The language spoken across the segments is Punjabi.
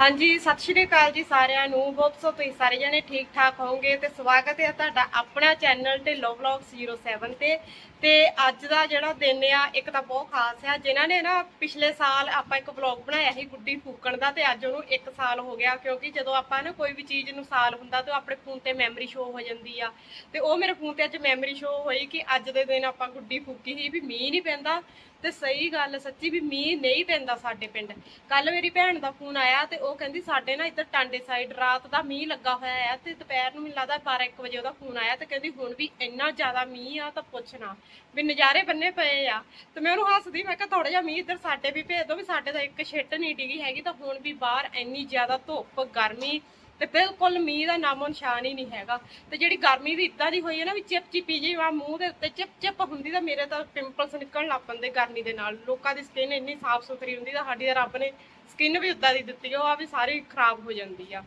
ਹਾਂਜੀ, ਸਤਿ ਸ਼੍ਰੀ ਅਕਾਲ ਜੀ ਸਾਰਿਆਂ ਨੂੰ। ਬਹੁਤ ਸੋ ਤੁਸੀਂ ਸਾਰੇ ਜਣੇ ਠੀਕ ਠਾਕ ਹੋਵੋਗੇ ਤੇ ਸਵਾਗਤ ਹੈ ਤੁਹਾਡਾ ਆਪਣਾ ਚੈਨਲ ਢਿੱਲੋਂ ਵਲੌਗਸ 07 ਤੇ। ਤੇ ਅੱਜ ਦਾ ਜਿਹੜਾ ਦਿਨ ਆ, ਇੱਕ ਤਾਂ ਬਹੁਤ ਖਾਸ ਆ। ਜਿਨ੍ਹਾਂ ਨੇ ਨਾ ਪਿਛਲੇ ਸਾਲ ਆਪਾਂ ਇੱਕ ਵਲੌਗ ਬਣਾਇਆ ਸੀ ਗੁੱਡੀ ਫੂਕਣ ਦਾ ਤੇ ਅੱਜ ਉਹਨੂੰ 1 ਸਾਲ ਹੋ ਗਿਆ ਕਿਉਂਕਿ ਜਦੋਂ ਆਪਾਂ ਨਾ ਕੋਈ ਵੀ ਚੀਜ਼ ਨੂੰ ਸਾਲ ਹੁੰਦਾ ਤੇ ਉਹ ਆਪਣੇ ਫੋਨ ਤੇ ਮੈਮਰੀ ਸ਼ੋ ਹੋ ਜਾਂਦੀ ਆ। ਤੇ ਉਹ ਮੇਰੇ ਫੋਨ ਤੇ ਅੱਜ ਮੈਮਰੀ ਸ਼ੋ ਹੋਈ ਕਿ ਅੱਜ ਦੇ ਦਿਨ ਆਪਾਂ ਗੁੱਡੀ ਫੂਕੀ ਸੀ ਵੀ ਮੀਂਹ ਨਹੀਂ ਪੈਂਦਾ ਤੇ ਸਹੀ ਗੱਲ ਸੱਚੀ ਵੀ ਮੀਂਹ ਨਹੀਂ ਪੈਂਦਾ ਸਾਡੇ ਪਿੰਡ। ਕੱਲ ਮੇਰੀ ਭੈਣ ਦਾ ਫੋਨ ਆਇਆ ਤੇ ਉਹ ਕਹਿੰਦੀ ਸਾਡੇ ਨਾ ਇੱਧਰ ਟਾਂਡੇ ਸਾਈਡ ਰਾਤ ਦਾ ਮੀਂਹ ਲੱਗਾ ਹੋਇਆ ਆ ਤੇ ਦੁਪਹਿਰ ਨੂੰ ਮੈਨੂੰ ਲੱਗਦਾ 12 1 ਵਜੇ ਉਹਦਾ ਫੋਨ ਆਇਆ ਤੇ ਕਹਿੰਦੀ ਹੁਣ ਵੀ ਇੰਨਾ ਜ਼ਿਆਦਾ ਮੀਂਹ ਆ ਤਾਂ ਪੁੱਛਣਾ ਵੀ ਨਜ਼ਾਰੇ ਬੰਨੇ ਪਏ ਆ। ਤੇ ਮੈਂ ਉਹਨੂੰ ਹੱਸਦੀ, ਮੈਂ ਕਿਹਾ ਥੋੜਾ ਜਿਹਾ ਮੀਂਹ ਇੱਧਰ ਸਾਡੇ ਵੀ ਭੇਜ ਦਿਓ ਵੀ ਸਾਡੇ ਤਾਂ ਇੱਕ ਛਿੱਟ ਨਹੀਂ ਡਿੱਗੀ ਹੈਗੀ, ਤਾਂ ਹੁਣ ਵੀ ਬਾਹਰ ਇੰਨੀ ਜ਼ਿਆਦਾ ਧੁੱਪ, ਗਰਮੀ ਤੇ ਬਿਲਕੁਲ ਮੀਂਹ ਦਾ ਨਾਮੋ ਨਿਸ਼ਾਨ ਹੀ ਨਹੀਂ ਹੈਗਾ। ਤੇ ਜਿਹੜੀ ਗਰਮੀ ਵੀ ਇਦਾਂ ਦੀ ਹੋਈ ਹੈ ਨਾ ਵੀ ਚਿਪ ਚਿਪੀ ਜਿਹੀ ਆ ਮੂੰਹ ਦੇ ਉੱਤੇ ਚਿਪ ਚਿਪ ਹੁੰਦੀ ਤਾਂ ਮੇਰੇ ਤਾਂ ਪਿੰਪਲਸ ਨਿਕਲਣ ਲੱਗ ਪੈਂਦੇ ਗਰਮੀ ਦੇ ਨਾਲ। ਲੋਕਾਂ ਦੀ ਸਕਿਨ ਇੰਨੀ ਸਾਫ਼ ਸੁਥਰੀ ਹੁੰਦੀ ਤਾਂ ਸਾਡੀ ਤਾਂ ਰੱਬ ਨੇ ਸਕਿਨ ਵੀ ਉਦਾਂ ਦੀ ਦਿੱਤੀ ਉਹ ਆ ਵੀ ਸਾਰੀ ਖਰਾਬ ਹੋ ਜਾਂਦੀ ਆ।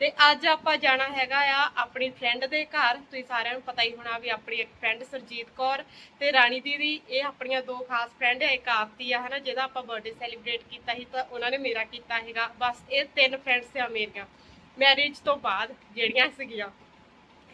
ਤੇ ਅੱਜ ਆਪਾਂ ਜਾਣਾ ਹੈਗਾ ਆ ਆਪਣੀ ਫਰੈਂਡ ਦੇ ਘਰ। ਤੁਸੀਂ ਸਾਰਿਆਂ ਨੂੰ ਪਤਾ ਹੀ ਹੋਣਾ ਵੀ ਆਪਣੀ ਇੱਕ ਫਰੈਂਡ ਸਰਜੀਤ ਕੌਰ ਤੇ ਰਾਣੀ ਦੀਦੀ, ਇਹ ਆਪਣੀਆਂ ਦੋ ਖਾਸ ਫਰੈਂਡ ਹੈ ਇੱਕ ਆਰਤੀ ਆ, ਹਨਾ, ਜਿਹਦਾ ਆਪਾਂ ਬਰਥਡੇ ਸੈਲੀਬ੍ਰੇਟ ਕੀਤਾ ਸੀ ਤਾਂ ਉਹਨਾਂ ਨੇ ਮੇਰਾ ਕੀਤਾ ਹੈਗਾ। ਬਸ ਇਹ ਤਿੰਨ ਫਰੈਂਡਸ ਆ ਮੇਰੀਆਂ। ਮੈਰਿਜ ਤੋਂ ਬਾਅਦ ਜਿਹੜੀਆਂ ਸੀਗੀਆਂ।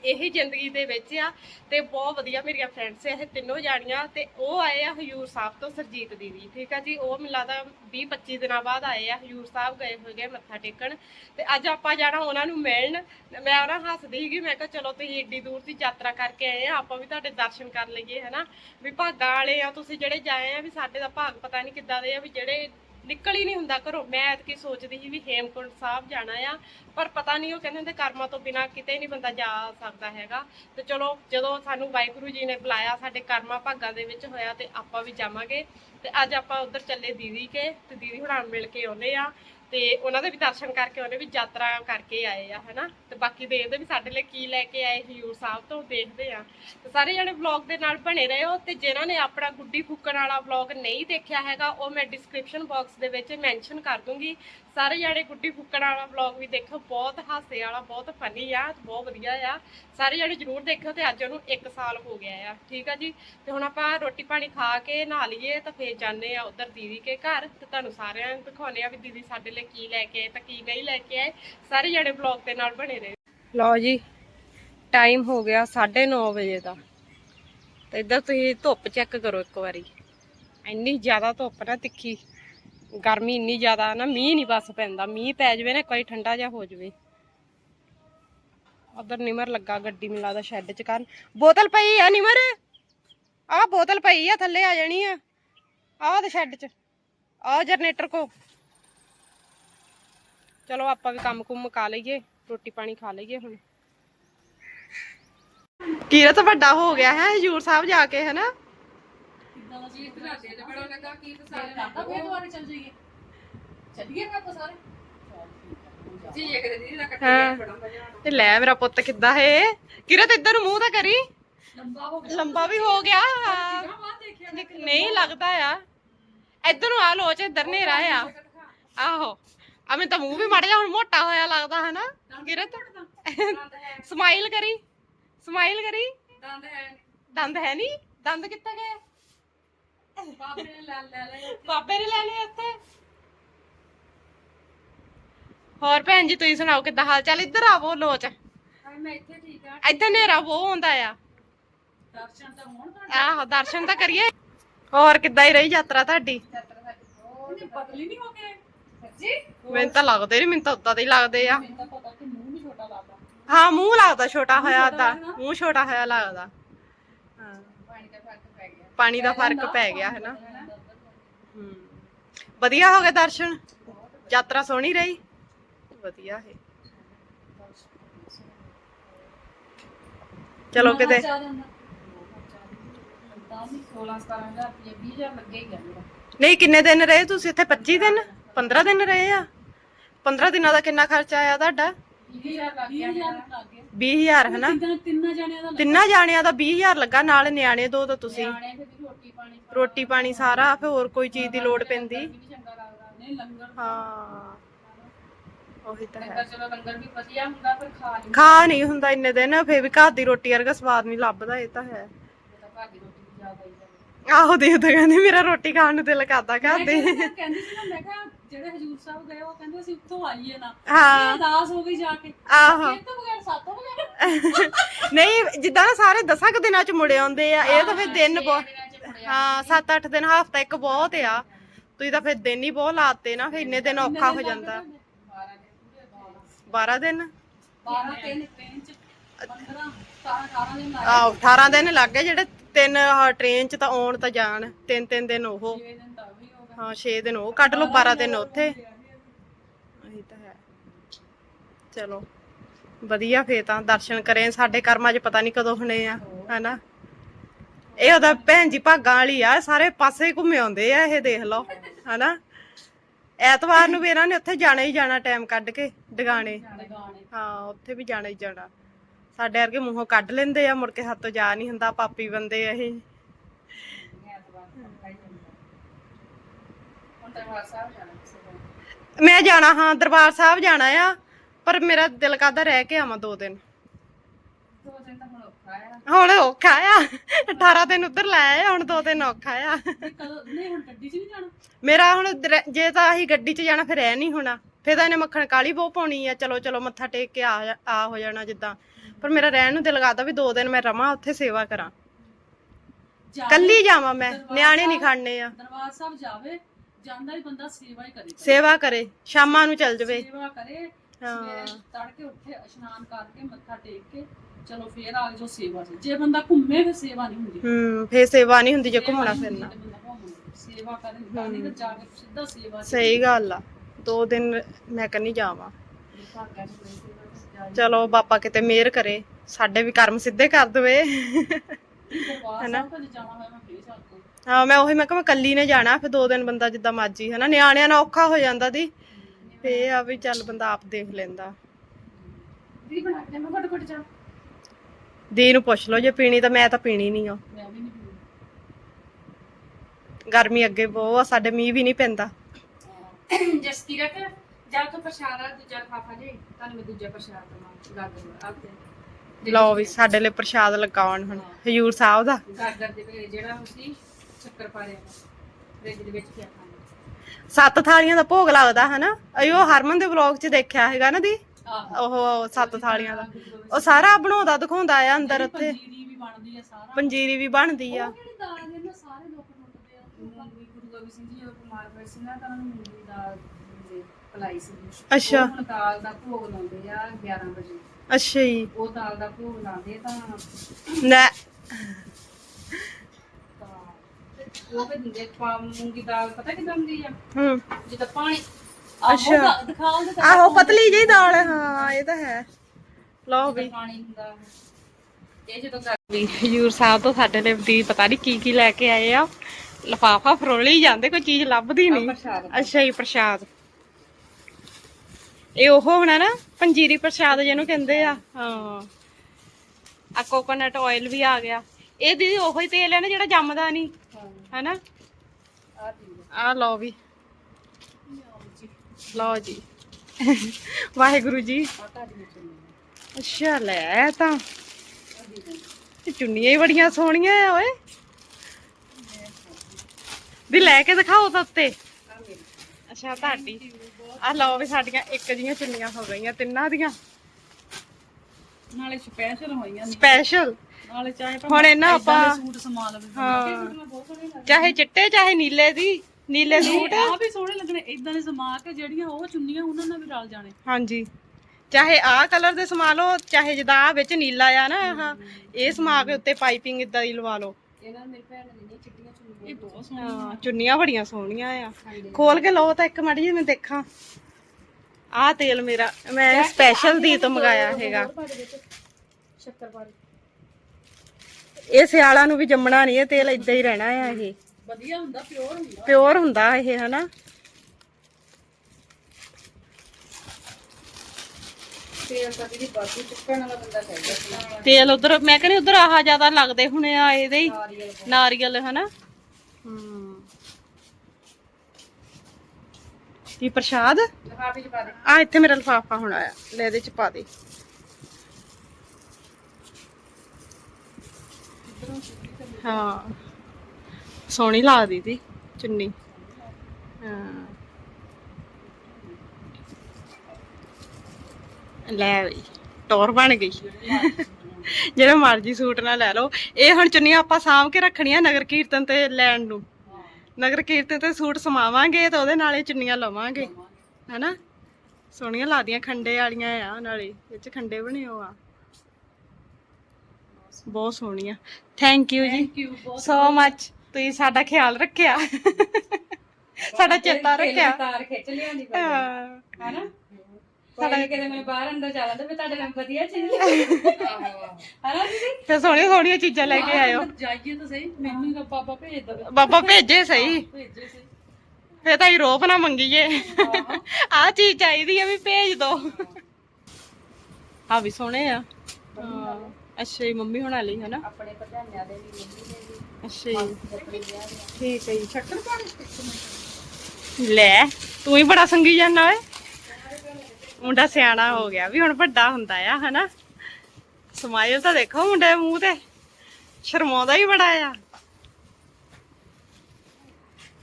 ਇਹੀ ਜ਼ਿੰਦਗੀ ਦੇ ਵਿੱਚ ਆ ਤੇ ਬਹੁਤ ਵਧੀਆ ਮੇਰੀਆਂ ਫਰੈਂਡਸ ਆ, ਇਹ ਤਿੰਨੋਂ ਜਾਣੀਆਂ ਤੇ ਉਹ ਆਏ ਆ ਹਯੂਰ ਸਾਹਿਬ ਤੋਂ ਸਰਜੀਤ ਦੀਦੀ, ਠੀਕ ਆ ਜੀ? ਉਹ ਮੈਨੂੰ ਲੱਗਦਾ 20 25 ਦਿਨਾਂ ਬਾਅਦ ਆਏ ਆ ਹਯੂਰ ਸਾਹਿਬ ਗਏ ਹੋਏ ਮੱਥਾ ਟੇਕਣ ਤੇ ਅੱਜ ਆਪਾਂ ਜਾਣਾ ਉਹਨਾਂ ਨੂੰ ਮਿਲਣ। ਮੈਂ ਉਹਨਾਂ ਹੱਸਦੀ ਸੀਗੀ, ਮੈਂ ਕਿਹਾ ਚਲੋ ਤੁਸੀਂ ਏਡੀ ਦੂਰ ਦੀ ਯਾਤਰਾ ਕਰਕੇ ਆਏ ਆ, ਆਪਾਂ ਵੀ ਤੁਹਾਡੇ ਦਰਸ਼ਨ ਕਰ ਲਈਏ, ਹਨਾ? ਵੀ ਭਾਗਾਂ ਵਾਲੇ ਆ, ਤੁਸੀਂ ਜਿਹੜੇ ਜਾਏ ਆ, ਵੀ ਸਾਡੇ ਦਾ ਭਾਗ ਪਤਾ ਨਹੀਂ ਕਿੱਦਾਂ ਦੇ ਆ, ਵੀ ਜਿਹੜੇ ਨਿਕਲ ਹੀ ਨਹੀਂ ਹੁੰਦਾ ਘਰੋਂ। ਮੈਂ ਐਤਕੀ ਸੋਚਦੀ ਸੀ ਵੀ ਹੇਮਕੁੰਟ ਸਾਹਿਬ ਜਾਣਾ ਆ, ਪਰ ਪਤਾ ਨਹੀਂ ਉਹ ਕਹਿੰਦੇ ਹੁੰਦੇ ਕਰਮਾਂ ਤੋਂ ਬਿਨਾ ਕਿਤੇ ਨਹੀਂ ਬੰਦਾ ਜਾ ਸਕਦਾ ਹੈਗਾ। ਤੇ ਚਲੋ, ਜਦੋਂ ਸਾਨੂੰ ਵਾਹਿਗੁਰੂ ਜੀ ਨੇ ਬੁਲਾਇਆ, ਸਾਡੇ ਕਰਮਾਂ ਭਾਗਾਂ ਦੇ ਵਿੱਚ ਹੋਇਆ ਤੇ ਆਪਾਂ ਵੀ ਜਾਵਾਂਗੇ। ਤੇ ਅੱਜ ਆਪਾਂ ਉਧਰ ਚੱਲੇ ਦੀਦੀ ਕੇ, ਤੇ ਦੀਦੀ ਹੁਣਾਂ ਮਿਲ ਕੇ ਆਉਨੇ ਆ। ਤੇ ਉਹਨਾਂ ਦੇ ਵੀ ਦਰਸ਼ਨ ਕਰਕੇ, ਉਹਨੇ ਵੀ ਯਾਤਰਾ ਕਰਕੇ ਆਏ ਆ, ਹਨਾ? ਤੇ ਬਾਕੀ ਦੇਖਦੇ ਵੀ ਸਾਡੇ ਲਈ ਕੀ ਲੈ ਕੇ ਆਏ ਹਯੂਰ ਸਾਹਿਬ ਤੋਂ, ਦੇਖਦੇ ਆ। ਤੇ ਸਾਰੇ ਜਣੇ ਵਲੌਗ ਦੇ ਨਾਲ ਬਣੇ ਰਹੋ ਤੇ ਜਿਨ੍ਹਾਂ ਨੇ ਆਪਣਾ ਗੁੱਡੀ ਫੂਕਣ ਵਾਲਾ ਵਲੌਗ ਨਹੀਂ ਦੇਖਿਆ ਹੈਗਾ, ਉਹ ਮੈਂ ਡਿਸਕ੍ਰਿਪਸ਼ਨ ਬਾਕਸ ਦੇ ਵਿੱਚ ਮੈਂਸ਼ਨ ਕਰ ਦੂੰਗੀ। ਸਾਰੇ ਜਣੇ ਗੁੱਡੀ ਫੂਕਣ ਵਾਲਾ ਵਲੌਗ ਵੀ ਦੇਖੋ, ਬਹੁਤ ਹਾਸੇ ਵਾਲਾ, ਬਹੁਤ ਫਨੀ ਆ, ਬਹੁਤ ਵਧੀਆ ਆ। ਸਾਰੇ ਜਣੇ ਜਰੂਰ ਦੇਖੋ ਤੇ ਅੱਜ ਉਹਨੂੰ 1 ਸਾਲ ਹੋ ਗਿਆ ਆ, ਠੀਕ ਆ ਜੀ? ਤੇ ਹੁਣ ਆਪਾਂ ਰੋਟੀ ਪਾਣੀ ਖਾ ਕੇ ਨਹਾ ਲਈਏ, ਤਾਂ ਫੇਰ ਜਾਂਦੇ ਆ ਉਧਰ ਦੀਦੀ ਕੇ ਘਰ, ਤੇ ਤੁਹਾਨੂੰ ਸਾਰਿਆਂ ਨੂੰ ਦਿਖਾਉਣੇ ਆ ਵੀ ਦੀਦੀ ਸਾਡੇ ਲਈ ਕੀ ਲੈ ਕੇ ਆਏ, ਤਾਂ ਕੀ ਨਹੀਂ ਲੈ ਕੇ ਆਏ, ਸਾਰੇ ਜਣੇ ਵਲੌਗ ਦੇ ਨਾਲ ਬਣੇ ਰਹੇ। ਲਓ ਜੀ ਟਾਈਮ ਹੋ ਗਿਆ 9:30 ਵਜੇ ਦਾ। ਤੇ ਇੱਧਰ ਤੁਸੀਂ ਧੁੱਪ ਚੈੱਕ ਕਰੋ ਇੱਕ ਵਾਰੀ। ਇੰਨੀ ਜ਼ਿਆਦਾ ਧੁੱਪ ਨਾ ਤਿੱਖੀ, ਗਰਮੀ ਇੰਨੀ ਜ਼ਿਆਦਾ ਨਾ ਮੀਂਹ ਨਹੀਂ ਬਸ ਪੈਂਦਾ, ਮੀਂਹ ਪੈ ਜਵੇ ਨਾ ਕੋਈ ਠੰਡਾ ਜਿਹਾ ਹੋ ਜਵੇ। ਉਧਰ ਨਿਮਰ ਲੱਗਾ ਗੱਡੀ ਮਿਲਾ ਦਾ ਸ਼ੈੱਡ ਚ ਕਰਨ। ਬੋਤਲ ਪਈ ਆ ਨਿਮਰ? ਆਹ ਬੋਤਲ ਪਈ ਆ, ਥੱਲੇ ਆ ਜਾਣੀ ਆ। ਆਹ ਤੇ ਸ਼ੈੱਡ ਚ। ਆਹ ਜਨਰੇਟਰ ਕੋ। ਚਲੋ ਆਪਾਂ ਵੀ ਕੰਮ ਕੁੰਮ ਮੁਕਾ ਲਈਏ ਰੋਟੀ ਪਾਣੀ ਖਾ ਲਈਏ ਹੁਣ। ਕੀਰਤ ਵੱਡਾ ਹੋ ਗਿਆ ਹੈ ਹਜੂਰ ਸਾਹਿਬ ਜਾ ਕੇ ਹਨਾ? ਹਾਂ। ਤੇ ਲੈ ਮੇਰਾ ਪੁੱਤ ਕਿੱਦਾਂ ਹੈ? ਕਿਰਤ ਇੱਧਰ ਨੂੰ ਮੂੰਹ ਤਾਂ ਕਰੀ। ਲੰਬਾ ਵੀ ਹੋ ਗਿਆ। ਨਹੀਂ ਲੱਗਦਾ ਆ। ਇੱਧਰ ਨੂੰ ਆ ਲੋਚ ਇੱਧਰ ਨੇਰਾ ਆ। ਆਹੋ। ਆ ਮੈਂ ਤਾਂ ਮੂੰਹ ਵੀ ਮੜ ਜਾ ਹੁਣ ਮੋਟਾ ਹੋਇਆ ਲੱਗਦਾ ਹੈ ਨਾ ਕਿਰਤ ਸਮਾਈਲ ਕਰੀ ਸਮਾਈਲ ਕਰੀ। ਦੰਦ ਹੈ ਨਹੀਂ ਦੰਦ ਕਿੱਥੇ ਗਏ? ਬਾਬੇ ਨੇ ਲੈ ਲਏ ਇੱਥੇ। ਹੋਰ ਭੈਣ ਜੀ ਤੁਸੀਂ ਸੁਣਾਓ ਕਿੱਦਾਂ ਹਾਲ ਚਾਲ? ਇੱਧਰ ਆਵੋ ਲੋਚ। ਇੱਧਰ ਨੇਰਾ ਬਹੁਤ ਹੁੰਦਾ ਆ। ਆਹੋ ਦਰਸ਼ਨ ਤਾਂ ਕਰੀਏ। ਹੋਰ ਕਿੱਦਾਂ ਹੀ ਰਹੀ ਯਾਤਰਾ ਤੁਹਾਡੀ? ਮੈਨੂੰ ਤਾਂ ਲੱਗਦੇ ਨਹੀਂ ਮੈਨੂੰ ਤਾਂ ਉਦਾਂ ਦੇ ਹੀ ਲੱਗਦੇ ਆ। ਹਾਂ ਮੂੰਹ ਲੱਗਦਾ ਛੋਟਾ ਹੋਇਆ ਦਾ ਮੂੰਹ ਛੋਟਾ ਹੋਇਆ ਲੱਗਦਾ। ਹਾਂ। ਪਾਣੀ ਦਾ ਫ਼ਰਕ ਪੈ ਗਿਆ। ਹੈ ਨਾ। ਹੂੰ। ਵਧੀਆ ਹੋ ਗਏ ਦਰਸ਼ਨ? ਯਾਤਰਾ ਸੋਹਣੀ ਰਹੀ? ਵਧੀਆ ਹੈ। ਚਲੋ ਕਿਤੇ। ਨਹੀਂ ਕਿੰਨੇ ਦਿਨ ਰਹੇ ਤੁਸੀਂ ਇੱਥੇ? 25 ਦਿਨ? 15 ਦਿਨ ਰਹੇ ਆ? 15 ਦਿਨਾਂ ਦਾ ਕਿੰਨਾ ਖਰਚਾ ਆਇਆ ਤੁਹਾਡਾ? 20000 ਹਨਾ? ਤਿੰਨਾਂ ਜਾਣਿਆਂ ਦਾ 20000 ਲੱਗਾ, ਨਾਲ ਨਿਆਣੇ ਦੋ ਤਾਂ ਤੁਸੀਂ। ਰੋਟੀ ਪਾਣੀ ਸਾਰਾ, ਫਿਰ ਹੋਰ ਕੋਈ ਚੀਜ਼ ਦੀ ਲੋੜ ਪੈਂਦੀ? ਹਾਂ, ਉਹੀ ਤਾਂ ਹੈ। ਖਾ ਨਹੀਂ ਹੁੰਦਾ ਇੰਨੇ ਦਿਨ, ਫੇਰ ਵੀ ਘਰ ਦੀ ਰੋਟੀ ਵਰਗਾ ਸਵਾਦ ਨਹੀਂ ਲੱਭਦਾ, ਇਹ ਤਾਂ ਹੈ। ਆਹੋ ਦੇ ਤਾਂ ਕਹਿੰਦੇ ਮੇਰਾ ਰੋਟੀ ਖਾਣ ਨੂੰ ਦਿਲ ਕਰਦਾ ਘਰ ਦੇ। ਕਹਿੰਦੀ ਸੀ ਨਾ ਮੈਂ ਕਿਹਾ ਜਿਹੜੇ ਹਜੂਰ ਸਾਹਿਬ ਗਏ ਉਹ ਕਹਿੰਦੇ ਅਸੀਂ ਉੱਥੋਂ ਆਈਏ ਨਾ। ਹਾਂ। ਅਰਦਾਸ ਹੋ ਗਈ ਜਾ ਕੇ। ਆਹੋ। ਇਹ ਤੋਂ ਬਗੈਰ ਸਾਤੋਂ ਬਗੈਰ। ਨਹੀਂ ਜਿੱਦਾਂ ਨਾ ਸਾਰੇ ਦਸਾਂ ਕੁ ਦਿਨਾਂ ਚ ਮੁੜ ਆਉਂਦੇ ਆ ਇਹ ਤਾਂ ਫਿਰ ਦਿਨ ਬਹੁਤ ਹਾਂ 7-8 ਦਿਨ ਹਫਤਾ ਇੱਕ ਬਹੁਤ ਆ। ਤੁਸੀਂ ਤਾਂ ਫਿਰ ਦਿਨ ਹੀ ਬਹੁਤ ਲਾਤੇ ਨਾ ਫਿਰ ਇੰਨੇ ਦਿਨ ਔਖਾ ਹੋ ਜਾਂਦਾ। 12 ਦਿਨ? 12 ਤਿੰਨ ਟ੍ਰੇਨ ਚ 15 17 18 ਦਿਨ ਲੱਗ ਆ 18 ਦਿਨ ਲੱਗ ਗਏ ਜਿਹੜੇ ਤਿੰਨ ਟ੍ਰੇਨ ਚ ਤਾਂ ਆਉਣ ਤਾਂ ਜਾਣ ਤਿੰਨ ਤਿੰਨ ਦਿਨ ਉਹ। ਹੋ ਗਏ। ਹਾਂ 6 ਦਿਨ ਉਹ। ਕੱਢ ਲਓ 12 ਦਿਨ ਉੱਥੇ। ਇਹੀ ਤਾਂ ਹੈ। ਚਲੋ ਵਧੀਆ ਫੇਰ ਤਾਂ ਦਰਸ਼ਨ ਕਰੇ। ਸਾਡੇ ਕਰਮਾਂ 'ਚ ਪਤਾ ਨਹੀਂ ਕਦੋਂ ਹੋਣੇ ਆ ਹਨਾ? ਇਹ ਉਹਦਾ ਭੈਣ ਜੀ ਭਾਗਾਂ ਵਾਲੀ ਆ ਸਾਰੇ ਪਾਸੇ ਘੁੰਮੇ ਆਉਂਦੇ ਆ ਇਹ ਦੇਖ ਲਓ ਹਨਾ? ਐਤਵਾਰ ਨੂੰ ਵੀ ਇਹਨਾਂ ਨੇ ਉੱਥੇ ਜਾਣਾ ਹੀ ਜਾਣਾ ਟਾਈਮ ਕੱਢ ਕੇ ਡਗਾਣੇ। ਗਾਣੇ ਹਾਂ ਉੱਥੇ ਵੀ ਜਾਣਾ ਹੀ ਜਾਣਾ। ਸਾਡੇ ਵਰਗੇ ਮੂੰਹੋਂ ਕੱਢ ਲੈਂਦੇ ਆ, ਮੁੜ ਕੇ ਹੱਥੋਂ ਜਾ ਨਹੀਂ ਹੁੰਦਾ, ਪਾਪੀ ਬੰਦੇ ਆ ਇਹ। ਮੈਂ ਜਾਣਾ ਹਾਂ, ਦਰਬਾਰ ਸਾਹਿਬ ਜਾਣਾ ਆ, ਪਰ ਮੇਰਾ ਦਿਲ ਕਰਦਾ ਰਹਿ ਕੇ ਆਵਾਂ ਦੋ ਦਿਨ। ਦੋ ਦਿਨ ਤਾਂ ਹੁਣ ਔਖਾ ਆ ਹੁਣ ਔਖਾ ਆ 18 ਦਿਨ ਉਧਰ ਲਾਇਆ ਹੁਣ ਦੋ ਦਿਨ ਔਖਾ ਆ। ਕਦੋਂ ਨਹੀਂ ਹੁਣ ਗੱਡੀ 'ਚ ਨਹੀਂ ਜਾਣਾ ਮੇਰਾ ਹੁਣ ਜੇ ਤਾਂ ਅਸੀਂ ਗੱਡੀ 'ਚ ਜਾਣਾ, ਫਿਰ ਰਹਿ ਨਹੀਂ ਹੋਣਾ। ਫਿਰ ਤਾਂ ਇਹਨੇ ਮੱਖਣ ਕਾਲੀ ਬਹੁ ਪਾਉਣੀ ਆ, ਚਲੋ ਚਲੋ, ਮੱਥਾ ਟੇਕ ਕੇ ਆ ਆ ਹੋ ਜਾਣਾ ਜਿੱਦਾਂ। ਪਰ ਮੇਰਾ ਰਹਿਣ ਨੂੰ ਦਿਲ ਕਰਦਾ ਵੀ ਦੋ ਦਿਨ ਮੈਂ ਰਵਾਂ ਉੱਥੇ ਸੇਵਾ ਕਰਾਂ। ਕੱਲੀ ਜਾਵਾਂ ਮੈਂ ਨਿਆਣੇ ਨਹੀਂ ਖੜਨੇ ਆ। ਦਰਬਾਰ ਸਾਹਿਬ ਜਾਵੇ ਜਾਂਦਾ ਹੀ ਬੰਦਾ ਸੇਵਾ ਹੀ ਕਰੇ। ਸੇਵਾ ਕਰੇ ਸ਼ਾਮਾਂ ਨੂੰ ਚੱਲ ਜਵੇ। ਸੇਵਾ ਕਰੇ ਹਾਂ। ਤੜਕੇ ਉੱਠੇ ਇਸ਼ਨਾਨ ਕਰਕੇ ਮੱਥਾ ਟੇਕ ਕੇ ਚਲੋ ਫੇਰ ਆ ਜੋ ਸੇਵਾ ਸੀ ਜੇ ਬੰਦਾ ਘੁੰਮੇ ਫਿਰ ਸੇਵਾ ਨਹੀਂ ਹੁੰਦੀ। ਹੂੰ ਫੇਰ ਸੇਵਾ ਨਹੀਂ ਹੁੰਦੀ ਜੇ ਘੁੰਮਣਾ ਨਹੀਂ ਫਿਰਨਾ। ਸੇਵਾ ਕਰੇ ਕਰਨੀ ਤਾਂ ਜਾ ਕੇ ਸਿੱਧਾ ਸੇਵਾ ਸਹੀ ਗੱਲ ਆ। ਦੋ ਦਿਨ ਮੈਂ ਕੰਨੀ ਜਾਵਾਂ। ਚਲੋ ਬਾਪਾ ਕਿਤੇ ਮਿਹਰ ਕਰੇ ਸਾਡੇ ਵੀ ਕਰਮ ਸਿੱਧੇ ਕਰ ਦੇਵੇ। ਪਊ। ਹਾਂ ਮੈਂ ਉਹੀ ਮੈਂ ਕਿਹਾ ਮੈਂ ਕੱਲੀ ਨੇ ਜਾਣਾ ਫਿਰ ਦੋ ਦਿਨ ਬੰਦਾ ਜਿੱਦਾਂ ਮਰਜ਼ੀ ਹਨਾ? ਨਿਆਣਿਆਂ ਨਾਲ ਔਖਾ ਹੋ ਜਾਂਦਾ ਦੀ। ਇਹ ਆ ਵੀ ਚੱਲ ਬੰਦਾ ਆਪ ਦੇਖ ਲੈਂਦਾ। ਦੀ ਬਣਾ ਕੇ ਮੈਂ ਘਟ ਘਟ ਜਾ। ਦੀ ਨੂੰ ਪੁੱਛ ਲਓ ਜੇ ਪੀਣੀ ਤਾਂ ਮੈਂ ਤਾਂ ਪੀਣੀ ਨਹੀਂ ਆ। ਗਰਮੀ ਅੱਗੇ ਬਹੁਤ ਆ ਸਾਡੇ ਮੀਂਹ ਵੀ ਨਹੀਂ ਪੈਂਦਾ। ਜਸ ਕੀ ਰੱਖ ਜਾ ਕੇ ਪ੍ਰਸ਼ਾਦ ਆ ਦੂਜਾ ਖਾਫਾ ਜੀ ਤੁਹਾਨੂੰ ਮੈਂ ਦੂਜਾ ਪ੍ਰਸ਼ਾਦ ਦਵਾਂ ਗਾਗਰ ਆਪਦੇ ਲਓ ਵੀ ਸਾਡੇ ਲਈ ਪ੍ਰਸ਼ਾਦ ਲਗਾਉਣ ਹੁਣ ਹਜੂਰ ਸਾਹਿਬ ਦਾ। ਗਾਗਰ ਦੇ ਵਿੱਚ ਜਿਹੜਾ ਉਸੀ ਸ਼ੱਕਰ ਪਾ ਲਿਆ ਫ੍ਰਿਜ ਦੇ ਵਿੱਚ ਪਿਆ ਖਾਣਾ? ਸੱਤ ਥਾਲੀਆਂ ਦਾ ਭੋਗ ਲੱਗਦਾ ਹਨਾ? ਅਯੋ ਹਰਮਨ ਦੇ ਵਲੌਗ 'ਚ ਦੇਖਿਆ ਹੈਗਾ ਨਾ ਦੀ? ਉਹ ਸੱਤ ਥਾਲੀਆਂ ਦਾ। ਉਹ ਸਾਰਾ ਬਣਾਉਂਦਾ ਦਿਖਾਉਂਦਾ ਆ ਅੰਦਰ ਉੱਥੇ ਪੰਜੀਰੀ ਵੀ ਬਣਦੀ ਆ ਸਾਰਾ। ਪੰਜੀਰੀ ਵੀ ਬਣਦੀ ਆ। ਉਹ ਕਿਹੜੀ ਦਾਲ ਦੇ ਨਾ ਸਾਰੇ ਲੋਕ ਟੁੱਟਦੇ ਆ। ਮੂੰਗੀ ਗੁਰੂ ਗੋਬਿੰਦ ਸਿੰਘ ਜੀ ਜਦੋਂ ਬਿਮਾਰ ਪਏ ਸੀ ਨਾ ਤਾਂ ਉਹਨਾਂ ਨੂੰ ਮੂੰਗੀ ਦਾਲ। ਦੇ ਪਲਾਈ ਸੀ। ਅੱਛਾ। ਉਹ ਹੁਣ ਦਾਲ ਦਾ ਭੋਗ ਲਾਉਂਦੇ ਆ 11 ਵਜੇ। ਅੱਛਾ ਜੀ। ਉਹ ਦਾਲ ਦਾ ਭੋਗ ਲਾਉਂਦੇ ਤਾਂ ਨਾ ਤਾਂ ਉਹ ਫਿਰ ਦਿੰਦੇ ਪਾ ਮੂੰਗੀ ਦਾਲ ਪਤਾ ਕਿਦਾਂ ਹੁੰਦੀ ਆ? ਹੂੰ। ਜਿੱਦਾਂ ਪਾਣੀ ਅੱਛਾ। ਦਿਖਾਲ ਦੇ ਆਹੋ ਪਤਲੀ ਜਿਹੀ ਦਾਲ ਹਾਂ ਇਹ ਤਾਂ ਹੈ। ਲਓ ਵੀ। ਪਾਣੀ ਹੁੰਦਾ ਇਹ ਜਦੋਂ ਕਰ ਹਜੂਰ ਸਾਹਿਬ ਤੋਂ ਸਾਡੇ ਲਈ ਦੀ ਪਤਾ ਨਹੀਂ ਕੀ ਕੀ ਲੈ ਕੇ ਆਏ ਆ। ਲਫਾਫਾ ਫਰੋਲੀ ਜਾਂਦੇ ਕੋਈ ਚੀਜ਼ ਲੱਭਦੀ ਨਹੀਂ ਪ੍ਰਸ਼ਾਦ। ਅੱਛਾ ਜੀ ਪ੍ਰਸ਼ਾਦ। ਇਹ ਉਹ ਹੋਣਾ ਨਾ ਪੰਜੀਰੀ ਪ੍ਰਸ਼ਾਦ ਜਿਹਨੂੰ ਕਹਿੰਦੇ ਆ। ਹਾਂ। ਆ ਕੋਕੋਨਟ ਆਇਲ ਵੀ ਆ ਗਿਆ। ਇਹ ਦੀਦੀ ਉਹੋ ਹੀ ਤੇਲ ਹੈ ਨਾ ਜਿਹੜਾ ਜੰਮਦਾ ਨਹੀਂ ਹੈਨਾ? ਆ ਲਓ ਵੀ। ਲਓ ਜੀ। ਵਾਹਿਗੁਰੂ ਜੀ। ਅੱਛਾ ਲੈ ਤਾਂ। ਚੁੰਨੀਆਂ ਹੀ ਬੜੀਆਂ ਸੋਹਣੀਆਂ ਆ ਓਏ। ਵੀ ਲੈ ਕੇ ਦਿਖਾਓ ਤਾਂ ਉੱਤੇ ਅੱਛਾ ਤੁਹਾਡੀ। ਆ ਲਓ ਵੀ ਸਾਡੀਆਂ ਇੱਕ ਜੀਆਂ ਚੁੰਨੀਆਂ ਹੋ ਗਈਆਂ ਤਿੰਨਾਂ ਦੀਆਂ। ਨਾਲੇ ਸਪੈਸ਼ਲ ਹੋਈਆਂ ਨੇ। ਸਪੈਸ਼ਲ ਨਾਲੇ ਚਾਹੇ ਹੁਣ ਇਹਨਾਂ ਆਪਾਂ ਸੂਟ ਸਮਾ ਲਵੇ ਹਾਂ। ਬਹੁਤ ਸੋਹਣੇ ਲੱਗਦੇ ਚਾਹੇ ਚਿੱਟੇ ਚਾਹੇ ਨੀਲੇ ਦੀ ਨੀਲੇ ਸੂਟ। ਆ ਵੀ ਸੋਹਣੇ ਲੱਗਣੇ। ਇਦਾਂ ਦੇ ਸਮਾ ਕੇ ਜਿਹੜੀਆਂ ਉਹ ਚੁੰਨੀਆਂ ਉਹਨਾਂ ਨਾਲ ਵੀ ਰਲ ਜਾਣੇ। ਹਾਂਜੀ। ਚਾਹੇ ਆਹ ਕਲਰ ਦੇ ਸਮਾ ਲਓ ਚਾਹੇ ਜਿੱਦਾਂ ਆ ਵਿੱਚ ਨੀਲਾ ਆ ਨਾ ਆਹ। ਇਹ ਸਮਾ ਕੇ ਉੱਤੇ ਪਾਈਪਿੰਗ ਇਦਾਂ ਦੀ ਲਵਾ ਲਓ। ਇਹਨਾਂ ਨੂੰ ਮੇਰੀ ਭੈਣ ਨੇ ਨਹੀਂ ਚੁੰਨੀਆਂ ਇਹ ਬਹੁਤ ਸੋਹਣੇ ਹਾਂ ਚੁੰਨੀਆਂ ਬੜੀਆਂ ਸੋਹਣੀਆਂ ਆ। ਖੋਲ ਕੇ ਲਓ ਤਾਂ ਇੱਕ ਮਾੜੀ ਮੈਂ ਦੇਖਾਂ। ਆਹ ਤੇਲ ਮੇਰਾ ਮੈਂ ਸਪੈਸ਼ਲ ਦੀ ਤੋਂ ਮੰਗਾਇਆ ਹੈਗਾ। ਇਹ ਸਿਆਲਾਂ ਨੂੰ ਵੀ ਜੰਮਣਾ ਨਹੀਂ ਇਹ ਤੇਲ ਇਦਾਂ ਹੀ ਰਹਿਣਾ ਆ ਇਹ। ਵਧੀਆ ਹੁੰਦਾ ਪਿਓਰ ਹੁੰਦਾ। ਪਿਓਰ ਹੁੰਦਾ ਇਹ ਹਨਾ? ਤੇਲ ਤਾਂ ਦੀਦੀ ਬਾਕੀ ਚੁੱਕਣ ਵਾਲਾ ਬੰਦਾ ਚਾਹੀਦਾ। ਸੀ ਤੇਲ ਉਧਰ ਮੈਂ ਕਹਿੰਦੀ ਉਧਰ ਆਹ ਜ਼ਿਆਦਾ ਲੱਗਦੇ ਹੁਣੇ ਆ ਇਹਦੇ ਹੀ। ਨਾਰੀਅਲ ਹਨਾ? ਇਹ ਪ੍ਰਸ਼ਾਦ? ਲਫਾਫੇ ਆ ਇੱਥੇ ਮੇਰਾ ਲਫਾਫਾ ਹੁਣ ਆਇਆ। ਲੈ ਦੇ ਚ ਪਾ ਦੇ। ਹਾਂ। ਸੋਹਣੀ ਲਾ ਦੀ ਤੀ ਚੁੰਨੀ। ਹਾਂ। ਲੈ ਵੀ ਟੌਰ ਬਣ ਗਈ। ਜਿਹੜੇ ਮਰਜ਼ੀ ਸੂਟ ਨਾਲ ਲੈ ਲਓ। ਇਹ ਹੁਣ ਚੁੰਨੀਆਂ ਆਪਾਂ ਸਾਂਭ ਕੇ ਰੱਖਣੀਆਂ ਨਗਰ ਕੀਰਤਨ ਤੇ ਲੈਣ ਨੂੰ। ਨਗਰ ਕੀਰਤਨ ਤੇ ਸੂਟ ਸਮਾਵਾਂਗੇ ਤੇ ਉਹਦੇ ਨਾਲੇ ਚੁੰਨੀਆਂ ਲਵਾਂਗੇ। ਹੈਨਾ? ਸੋਹਣੀਆਂ ਲਾਦੀਆਂ ਖੰਡੇ ਵਾਲੀਆਂ ਆ ਨਾਲੇ ਵਿੱਚ ਖੰਡੇ ਬਣੇ ਹੋ ਆ। ਬਹੁਤ ਸੋਹਣੀਆਂ। Thank you ji. Thank you ਬਹੁਤ ਸੋ ਮੱਚ ਤੁਸੀਂ ਸਾਡਾ ਖਿਆਲ ਰੱਖਿਆ। ਸਾਡਾ ਚੇਤਾ ਰੱਖਿਆ। ਤਾਰ ਖਿੱਚ ਲਿਆਂਦੀ ਹਾਂ। ਹੈਨਾ? ਸਾਡਾ ਕਿਤੇ ਮੈਂ ਬਾਹਰ ਅੰਦਰ ਜਾਣਾ ਤੇ ਮੈਂ ਤੁਹਾਡੇ ਨਾਲ ਵਧੀਆ ਚੀਜ਼ ਹੈਨਾ ਦੀਦੀ? ਤੇ ਸੋਹਣੀਆਂ ਸੋਹਣੀਆਂ ਚੀਜ਼ਾਂ ਲੈ ਕੇ ਆਇਓ। ਜਾਈਏ ਤਾਂ ਸਹੀ ਮੈਨੂੰ ਹੀ ਤਾਂ ਬਾਬਾ ਭੇਜ ਦੇਵੇ। ਬਾਬਾ ਭੇਜੇ ਸਹੀ। ਭੇਜੇ ਸਹੀ। ਫੇਰ ਤਾਂ ਹੀ ਰੋਪ ਨਾ ਮੰਗੀਏ। ਆਹ। ਚੀਜ਼ ਚਾਹੀਦੀ ਆ ਵੀ ਭੇਜ ਦੋ। ਆ ਵੀ ਸੋਹਣੇ ਆ। ਅੱਛਾ ਜੀ ਮੰਮੀ ਹੁਣਾਂ ਲਈ ਹਨਾ? ਆਪਣੇ ਭਜਾਨਿਆਂ ਦੇ ਵੀ ਮੰਮੀ ਦੇ ਵੀ। ਅੱਛਾ ਜੀ। ਠੀਕ ਹੈ ਜੀ ਛੱਟਰ ਲੈ ਤੂੰ ਹੀ ਬੜਾ ਸੰਗੀ ਜਾਂਦਾ ਓਏ। ਮੁੰਡਾ ਸਿਆਣਾ ਹੋ ਗਿਆ ਵੀ ਹੁਣ ਵੱਡਾ ਹੁੰਦਾ ਆ ਹਨਾ? ਸਮਾਈਲ ਤਾਂ ਦੇਖੋ ਮੁੰਡੇ ਦੇ ਮੂੰਹ ਤੇ ਸ਼ਰਮਾਉਂਦਾ ਹੀ ਬੜਾ ਆ।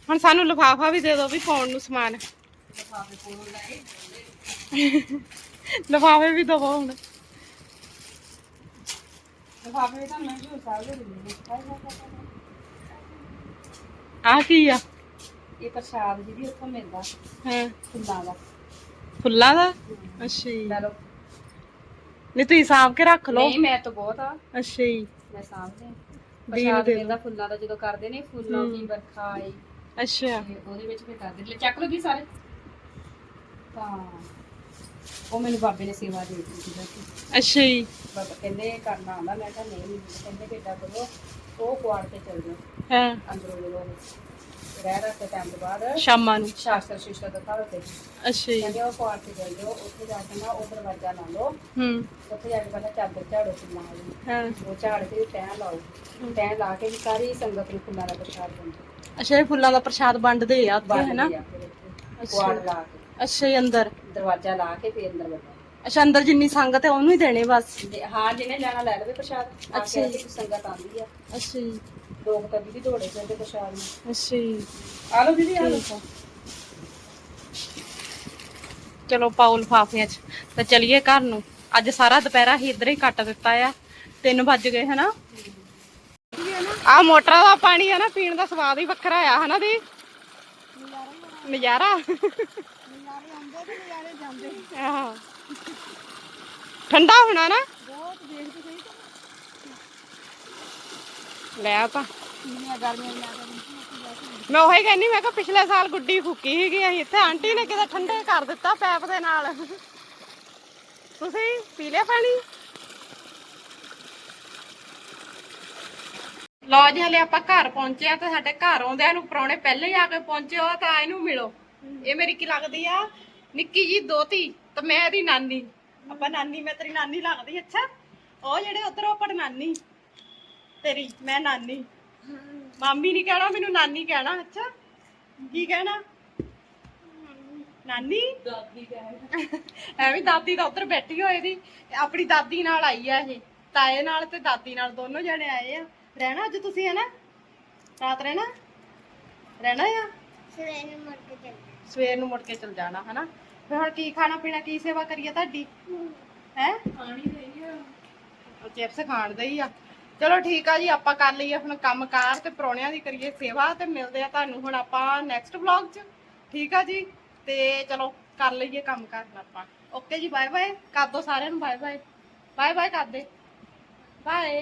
ਹੁਣ ਸਾਨੂੰ ਲਿਫਾਫਾ ਵੀ ਦੇ ਦਿਓ ਵੀ ਪਾਉਣ ਨੂੰ ਸਮਾਨ। ਲਿਫਾਫੇ ਵੀ ਦਵੋ ਹੁਣ। ਲਿਫਾਫੇ ਤਾਂ ਮੈਂ ਜੋ ਸਾਹਿਬ ਦੇ ਦਿੰਦੀ ਆਹ ਕੀ ਆ? ਇਹ ਪ੍ਰਸ਼ਾਦ ਜਿਹਦੀ ਉੱਥੋਂ ਮਿਲਦਾ ਹਾਂ। ਫੁੱਲਾਂ ਦਾ। ਫੁੱਲਾਂ ਦਾ? ਅੱਛਾ ਜੀ। ਲੈ ਲਓ। ਨਹੀਂ ਤੁਸੀਂ ਸਾਂਭ ਕੇ ਰੱਖ ਲਓ। ਨਹੀਂ ਮੈਂ ਤਾਂ ਬਹੁਤ ਆ। ਅੱਛਾ ਜੀ। ਮੈਂ ਸਾਂਭਦੇ ਪ੍ਰਸ਼ਾਦ ਦੇ ਮਿਲਦਾ ਫੁੱਲਾਂ ਦਾ ਜਦੋਂ ਕਰਦੇ ਨੇ ਫੁੱਲਾਂ ਦੀ ਬਰਖਾ ਆਈ। ਅੱਛਾ। ਤੇ ਉਹਦੇ ਵਿੱਚ ਫਿਰ ਕਰਦੇ ਲੈ ਚੱਕ ਲਓ ਜੀ ਸਾਰੇ। ਤਾਂ ਉਹ ਮੈਨੂੰ ਬਾਬੇ ਨੇ ਸੇਵਾ ਦੇ ਦਿੱਤੀ ਕਿ ਅੱਛਾ ਜੀ। ਬਾਬਾ ਕਹਿੰਦੇ ਕਰਨਾ ਆਉਂਦਾ। ਮੈਂ ਕਿਹਾ ਨਹੀਂ ਕਹਿੰਦੇ ਕਿੱਦਾਂ ਕਰੋ। ਉਹ ਕੁਆੜ ਕੇ ਚੱਲ ਜਾਓ। ਹਾਂ। ਅੰਦਰੋਂ ਜਦੋਂ ਰਹਿ ਰਹਿ ਕੇ ਟਾਈਮ ਤੋਂ ਬਾਅਦ ਸ਼ਾਮਾਂ ਨੂੰ? ਸ਼ਾਸਤਰ ਸ਼ਿਸ਼ਟਰ ਦਾ ਘਰ ਤੇ ਅੱਛਾ ਜੀ। ਕਹਿੰਦੇ ਉਹ ਕੁਆੜ ਤੇ ਚੱਲ ਜਾਓ ਉੱਥੇ ਜਾ ਕੇ ਨਾ ਉਹ ਦਰਵਾਜ਼ਾ ਲਾ ਲਓ। ਹੂੰ। ਉੱਥੇ ਜਾ ਕੇ ਪਹਿਲਾਂ ਚਾਦਰ ਝਾੜੋ ਫੁੱਲਾਂ ਵਾਲੀ ਹਾਂ। ਉਹ ਝਾੜ ਕੇ ਤੈਂ ਲਾਓ। ਤੈਂ ਲਾ ਕੇ ਵੀ ਸਾਰੀ ਸੰਗਤ ਨੂੰ ਫੁੱਲਾਂ ਦਾ ਪ੍ਰਸ਼ਾਦ ਦਿੰਦੇ। ਅੱਛਾ ਇਹ ਫੁੱਲਾਂ ਦਾ ਪ੍ਰਸ਼ਾਦ ਵੰਡਦੇ ਆ ਉੱਥੇ ਕੁਆੜ ਲਾ ਕੇ। ਅੱਛਾ ਜੀ ਅੰਦਰ? ਦਰਵਾਜ਼ਾ ਲਾ ਕੇ ਫਿਰ ਅੰਦਰ ਵੜਨਾ ਅੱਛਾ ਅੰਦਰ ਜਿੰਨੀ ਸੰਗਤ ਹੈ ਉਹਨੂੰ ਹੀ ਦੇਣੇ ਬਸ? ਜੇ- ਹਾਂ ਜਿਹਨੇ ਲੈਣਾ ਲੈ ਲਵੇ ਪ੍ਰਸ਼ਾਦ। ਅੱਛਾ ਅੱਛਾ ਜੀ। ਜੀ। ਸੰਗਤ ਆਉਂਦੀ ਆ। ਅੱਛਾ ਜੀ। ਲੋਕ ਕਦੀ ਵੀ ਦੌੜੇ ਜਾਂਦੇ ਪ੍ਰਸ਼ਾਦ ਨੂੰ ਅੱਛਾ ਜੀ। ਆ ਲਓ ਦੀਦੀ ਆ ਲਓ। ਠੀਕ ਆ। ਚਲੋ ਪਾਓ ਲਿਫਾਫਿਆਂ 'ਚ ਤੇ ਚਲੀਏ ਘਰ ਨੂੰ। ਅੱਜ ਸਾਰਾ ਦੁਪਹਿਰਾ ਹੀ ਇੱਧਰ ਹੀ ਕੱਟ ਦਿੱਤਾ ਆ। 3 ਵੱਜ ਗਏ ਹਨਾ। ਆ ਮੋਟਰਾਂ ਦਾ ਪਾਣੀ ਆ ਨਾ ਪੀਣ ਦਾ ਸਵਾਦ ਹੀ ਵੱਖਰਾ ਆ ਹਨਾ ਦੀ? ਨਜ਼ਾਰਾ। ਆਹ। ਠੰਡਾ ਹੋਣਾ ਨਾ। ਲੈ ਤਾਂ। ਮੈਂ ਉਹੀ ਕਹਿੰਨੀ ਮੈਂ ਕਿਹਾ ਪਿਛਲੇ ਸਾਲ ਗੁੱਡੀ ਫੁੱਕੀ ਸੀਗੀ ਅਸੀਂ। ਇੱਥੇ ਆਂਟੀ ਨੇ ਕਿਤੇ ਠੰਡੇ ਕਰ ਦਿੱਤਾ ਪੈਪ ਦੇ ਨਾਲ। ਤੁਸੀਂ ਪੀ ਲਿਆ ਪਾਣੀ? ਲਓ ਜੀ ਹਲੇ ਆਪਾਂ ਘਰ ਪਹੁੰਚੇ ਆ ਤੇ ਸਾਡੇ ਘਰ ਆਉਂਦਿਆਂ ਨੂੰ ਪ੍ਰਾਹੁਣੇ ਪਹਿਲੇ ਹੀ ਆ ਕੇ ਪਹੁੰਚੇ ਹੋ ਤਾਂ ਇਹਨੂੰ ਮਿਲੋ। ਇਹ ਮੇਰੀ ਕੀ ਲੱਗਦੀ ਆ? ਨਿੱਕੀ ਜੀ ਦੋਤੀ ਤੇ ਮੈਂ ਇਹਦੀ ਨਾਨੀ। ਆਪਾਂ ਨਾਨੀ ਮੈਂ ਤੇਰੀ ਨਾਨੀ ਲੱਗਦੀ ਅੱਛਾ? ਉਹ ਜਿਹੜੇ ਉਧਰ ਉਹ ਪੜਨਾਨੀ ਤੇਰੀ ਮੈਂ ਨਾਨੀ। ਮਾਮੀ ਨਹੀਂ ਕਹਿਣਾ ਮੈਨੂੰ ਨਾਨੀ ਕਹਿਣਾ ਅੱਛਾ? ਕੀ ਕਹਿਣਾ? ਨਾਨੀ? ਦਾਦੀ ਕਹੇ ਐਵੇਂ ਦਾਦੀ ਤਾਂ ਉੱਧਰ ਬੈਠੀ ਹੋਈ ਦੀ। ਆਪਣੀ ਦਾਦੀ ਨਾਲ ਆਈ ਆ ਇਹ। ਤਾਏ ਨਾਲ ਤੇ ਦਾਦੀ ਨਾਲ ਦੋਨੋਂ ਜਣੇ ਆਏ ਆ। ਰਹਿਣਾ ਅੱਜ ਤੁਸੀਂ ਹੈ ਨਾ ਰਾਤ ਰਹਿਣਾ? ਰਹਿਣਾ ਆ? ਸਵੇਰ ਨੂੰ ਮੁੜ ਕੇ ਚਲ ਜਾਣਾ। ਹਨਾ? ਫਿਰ ਹੁਣ ਕੀ ਖਾਣਾ ਪੀਣਾ ਕੀ ਸੇਵਾ ਕਰੀਏ ਤੁਹਾਡੀ? ਹੈ? ਪਾਣੀ ਦੇਈਏ ਉਹ ਚਿਪਸ ਖਾਣ ਦੇ ਹੀ ਆ। ਚਲੋ ਠੀਕ ਆ ਜੀ, ਆਪਾਂ ਕਰ ਲਈਏ ਹੁਣ ਕੰਮਕਾਰ ਤੇ ਪਰੌਣਿਆਂ ਦੀ ਕਰੀਏ ਸੇਵਾ ਤੇ ਮਿਲਦੇ ਆ ਤੁਹਾਨੂੰ ਹੁਣ ਆਪਾਂ ਨੈਕਸਟ ਵਲੌਗ 'ਚ। ਠੀਕ ਆ ਜੀ, ਤੇ ਚਲੋ ਕਰ ਲਈਏ ਕੰਮਕਾਰ ਹੁਣ ਆਪਾਂ। ਓਕੇ ਜੀ ਬਾਏ ਬਾਏ ਕਰ ਦੋ ਸਾਰਿਆਂ ਨੂੰ ਬਾਏ ਬਾਏ ਬਾਏ ਬਾਏ ਕਰ ਦੇ ਬਾਏ